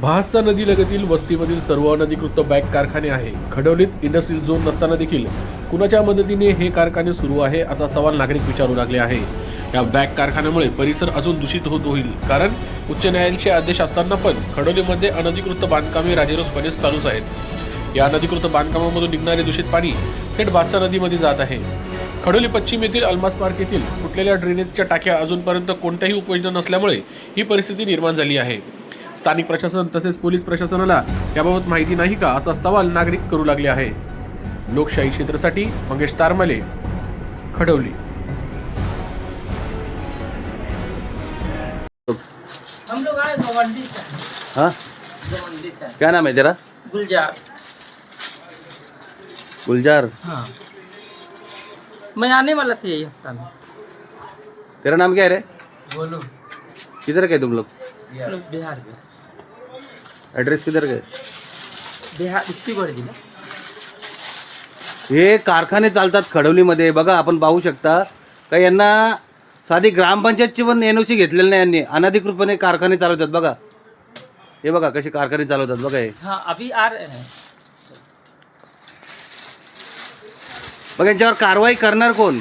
भास्सा नदीलगतील वस्तीमधील सर्व अनधिकृत बॅग कारखाने आहे. खडवलीत इंडस्ट्रियल झोन नसताना देखील कुणाच्या मदतीने हे कारखाने सुरू आहे असा सवाल नागरिक विचारू लागले आहे. या बॅग कारखान्यामुळे परिसर अजून दूषित होत होईल. कारण उच्च न्यायालयाचे आदेश असताना पण खडोलीमध्ये अनधिकृत बांधकामे राजेरोसपणे चालूच आहेत. या अनधिकृत बांधकामामधून निघणारे दूषित पाणी थेट भातसा नदीमध्ये जात आहे. खडोली पश्चिम येथील अल्मास पार्क येथील फुटलेल्या ड्रेनेजच्या टाक्या अजूनपर्यंत कोणत्याही उपाययोजना नसल्यामुळे ही परिस्थिती निर्माण झाली आहे. स्थानिक प्रशासन तसेच पोलीस प्रशासनाला याबाबत माहिती नाही का असा सवाल नागरिक करू लागले आहे लोकशाही क्षेत्रासाठी मंगेश तारमले खडवली हम लोग आए गवंडी से हाँ? गवंडी से क्या नाम है तेरा? गुलजार. गुलजार? हाँ। मैं आने वाला था यही हफ्ता में। तेरा नाम क्या है रे? बोलो। किधर गए तुम लोग? बिहार में एड्रेस किधर गए? बिहार इसी जिला हे कारखाने चालतात खडवलीमध्ये बघा आपण पाहू शकता. का यांना साधी ग्रामपंचायतची पण एन ओ सी घेतलेली नाही यांनी. अनधिकृतपणे कारखाने चालवतात. बघा. हे बघा कसे कारखाने चालवतात. बघा हे. हाँ अभी आ रहे हैं मग यांच्यावर कारवाई करणार कोण?